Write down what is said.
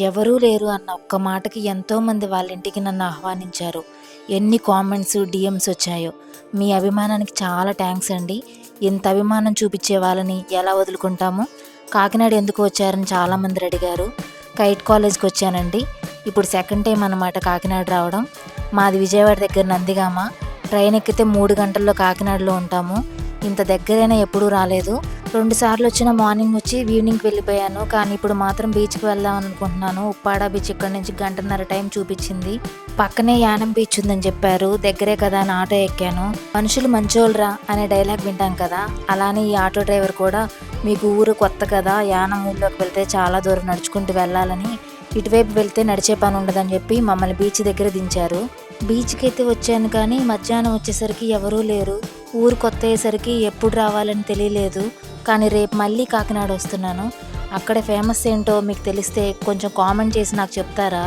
ఎవరూ లేరు అన్న ఒక్క మాటకి ఎంతోమంది వాళ్ళ ఇంటికి నన్ను ఆహ్వానించారు. ఎన్ని కామెంట్స్ డిఎమ్స్ వచ్చాయో. మీ అభిమానానికి చాలా థ్యాంక్స్ అండి. ఇంత అభిమానం చూపించే వాళ్ళని ఎలా వదులుకుంటాము? కాకినాడ ఎందుకు వచ్చారని చాలామంది అడిగారు. కైట్ కాలేజ్కి వచ్చానండి. ఇప్పుడు సెకండ్ టైం అన్నమాట కాకినాడ రావడం. మాది విజయవాడ దగ్గర నందిగామ. ట్రైన్ ఎక్కితే మూడు గంటల్లో కాకినాడలో ఉంటాము. ఇంత దగ్గరైనా ఎప్పుడూ రాలేదు. రెండు సార్లు వచ్చిన మార్నింగ్ వచ్చి ఈవినింగ్కి వెళ్ళిపోయాను. కానీ ఇప్పుడు మాత్రం బీచ్కి వెళ్దాం అనుకుంటున్నాను. ఉప్పాడ బీచ్ ఇక్కడ నుంచి గంటన్నర టైం చూపించింది. పక్కనే యానం బీచ్ ఉందని చెప్పారు. దగ్గరే కదా అని ఆటో ఎక్కాను. మనుషులు మంచోళ్ళరా అనే డైలాగ్ వింటాం కదా. అలానే ఈ ఆటో డ్రైవర్ కూడా మీకు ఊరు కొత్త కదా యానం ఊళ్ళోకి వెళ్తే చాలా దూరం నడుచుకుంటూ వెళ్ళాలని ఇటువైపు వెళ్తే నడిచే పని ఉండదని చెప్పి మమ్మల్ని బీచ్ దగ్గర దించారు. బీచ్కి అయితే వచ్చాను కానీ మధ్యాహ్నం వచ్చేసరికి ఎవరూ లేరు. ఊరు కొత్త అయ్యేసరికి ఎప్పుడు రావాలని తెలియలేదు. కానీ రేపు మళ్ళీ కాకినాడ వస్తున్నాను. అక్కడ ఫేమస్ ఏంటో మీకు తెలిస్తే కొంచెం కామెంట్ చేసి నాకు చెప్తారా?